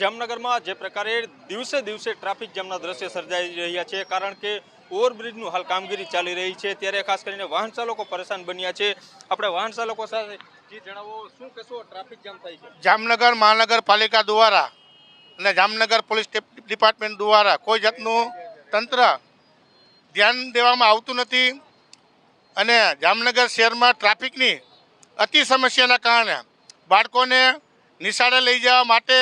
જામનગરમાં જે પ્રકારે દિવસે દિવસે ટ્રાફિક જામના દ્રશ્ય સર્જાઈ રહ્યા છે, કારણ કે ઓવરબ્રિજનું હાલ કામગીરી ચાલી રહી છે. ત્યારે ખાસ કરીને વાહન ચાલકો પરેશાન બન્યા છે. આપણે વાહન ચાલકો સાથે જી શું કહેશો ટ્રાફિક જામ થાય છે? જામનગર મહાનગરપાલિકા દ્વારા અને જામનગર પોલીસ ડિપ- ડિપાર્ટમેન્ટ દ્વારા કોઈ જાતનું તંત્ર ધ્યાન દેવામાં આવતું નથી અને જામનગર શહેરમાં ટ્રાફિકની અતિ સમસ્યાના કારણે બાળકોને નિશાળે લઈ જવા માટે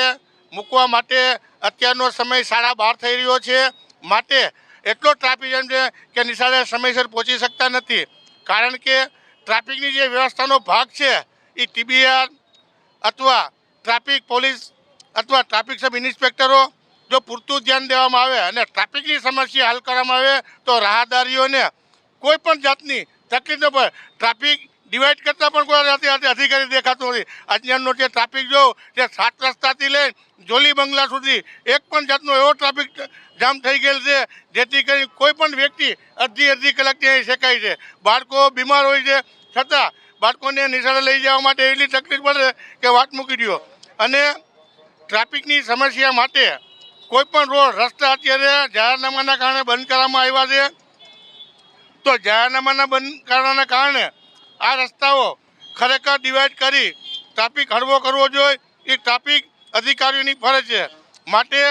મૂકવા માટે અત્યારનો સમય સાડા બાર થઈ રહ્યો છે. માટે એટલો ટ્રાફિક જામ છે કે નિશાળે સમયસર પહોંચી શકતા નથી. કારણ કે ટ્રાફિકની જે વ્યવસ્થાનો ભાગ છે એ ટીબીઆર અથવા ટ્રાફિક પોલીસ અથવા ટ્રાફિક સબ ઇન્સ્પેક્ટરો જો પૂરતું ધ્યાન દેવામાં આવે અને ટ્રાફિકની સમસ્યા હલ કરવામાં આવે તો રાહદારીઓને કોઈ પણ જાતની તકલીફ ન પડે. ટ્રાફિક ડિવાઈડ કરતાં પણ કોઈ રાતે અધિકારી દેખાતો નથી. આજનો જે ટ્રાફિક જો જે સાત રસ્તાથી લઈ જોલી બંગલા સુધી, એક પણ જાતનો એવો ટ્રાફિક જામ થઈ ગયેલ છે, જેથી કરી કોઈ પણ વ્યક્તિ અડધી અડધી કલાક ત્યાં શેકાય છે. બાળકો બીમાર હોય છે, છતાં બાળકોને નિશાળે લઈ જવા માટે એટલી તકલીફ પડે કે વાત મૂકી દો અને ટ્રાફિકની સમસ્યા માટે કોઈ પણ રોડ, રસ્તા અત્યારે જાહેરનામાના કારણે બંધ કરવામાં આવ્યા છે. તો જાહેરનામાના બંધ કરવાના કારણે આ રસ્તાઓ ખરેખર ડિવાઈડ કરી ટ્રાફિક હળવો કરવો જોઈએ. એ ટ્રાફિક અધિકારીઓની ફરજ છે. માટે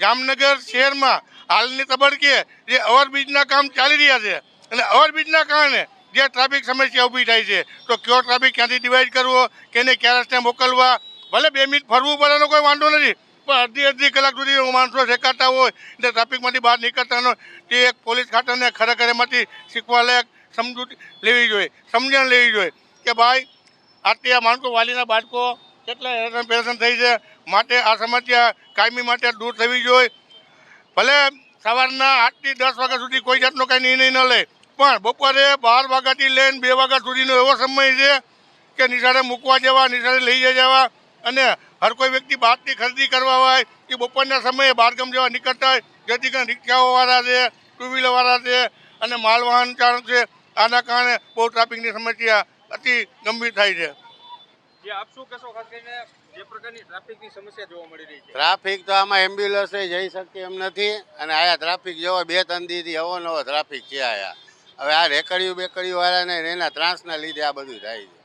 જામનગર શહેરમાં હાલની તબડકે જે ઓવરબ્રિજના કામ ચાલી રહ્યા છે. અને ઓવરબ્રિજના કારણે જે ટ્રાફિક સમસ્યા ઊભી થાય છે. તો કયો ટ્રાફિક ક્યાંથી ડિવાઈડ કરવો, કેને ક્યાં રસ્તે મોકલવા, ભલે બે મિનિટ ફરવું પડેનો કોઈ વાંધો નથી. પણ અડધી અડધી કલાક સુધી માણસો શેકાતા હોય, એટલે ટ્રાફિકમાંથી બહાર નીકળતા તે એક પોલીસ ખાતાને ખરેખર એમાંથી શીખવા લાયક સમજૂતી લેવી જોઈએ, સમજણ લેવી જોઈએ કે ભાઈ, આટલી આ માણસો વાલીના બાળકો કેટલા હેરાન પરેશાન થઈ છે, માટે આ સમસ્યા કાયમી માટે દૂર થવી જોઈએ. ભલે સવારના આઠથી દસ વાગ્યા સુધી કોઈ જાતનો કાંઈ નિર્ણય ન લે, પણ બપોરે બાર વાગ્યાથી લઈને બે વાગ્યા સુધીનો એવો સમય છે કે નિશાળે મૂકવા જવા, નિશાળે લઈ જવા અને હર કોઈ વ્યક્તિ બહારથી ખરીદી કરવા હોય કે બપોરના સમયે બહારગામ જવા નીકળતા હોય, જેથી કરીને રિક્ષાઓવાળા છે, ટુ વ્હીલરવાળા છે અને માલવાહન ચાલક છે આના કારણે બહુ ટ્રાફિકની સમસ્યા અતિ ગંભીર થાય છે. જે આપ શું કહેશો ખાસ કરીને જે પ્રકારની ટ્રાફિકની સમસ્યા જોવા મળી રહી છે? ટ્રાફિક તો આમાં એમ્બ્યુલન્સ જઈ શકતી એમ નથી અને આયા ટ્રાફિક જેવો બે ત્રણ દીથી અવો નવો ટ્રાફિક છે આયા. હવે આ રેકડિયું બેકડિયું વાળાને એના ત્રાસના લીધે આ બધું થાય છે.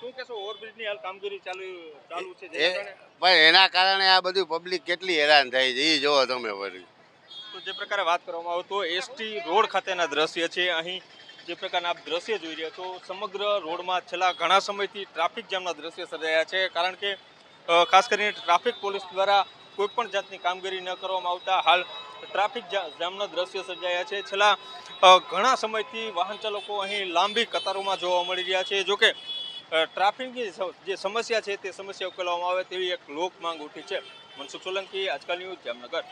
શું કહેશો ઓવરબ્રિજની હાલ કામગીરી ચાલુ ચાલુ છે એ પણ એના કારણે આ બધું પબ્લિક કેટલી હેરાન થાય છે એ જોવો તમે વળી તો જે પ્રકારે વાત કરવામાં આવે તો એસટી રોડ ખાતેના દ્રશ્ય છે. અહીં જે પ્રકારના આપ દ્રશ્ય જોઈ રહ્યા છો, સમગ્ર રોડમાં છેલ્લા ઘણા સમયથી ટ્રાફિક જામના દ્રશ્ય સર્જાયા છે. કારણ કે ખાસ કરીને ટ્રાફિક પોલીસ દ્વારા કોઈ પણ જાતની કામગીરી ન કરવામાં આવતા હાલ ટ્રાફિક જામના દ્રશ્ય સર્જાયા છે. છેલ્લા ઘણા સમયથી વાહન ચાલકો અહીં લાંબી કતારોમાં જોવા મળી રહ્યા છે. જોકે ટ્રાફિકની જે સમસ્યા છે તે સમસ્યા ઉકેલવામાં આવે તેવી એક લોક માંગ ઉઠી છે. મનસુખ સોલંકી, આજકાલ ન્યૂઝ જામનગર.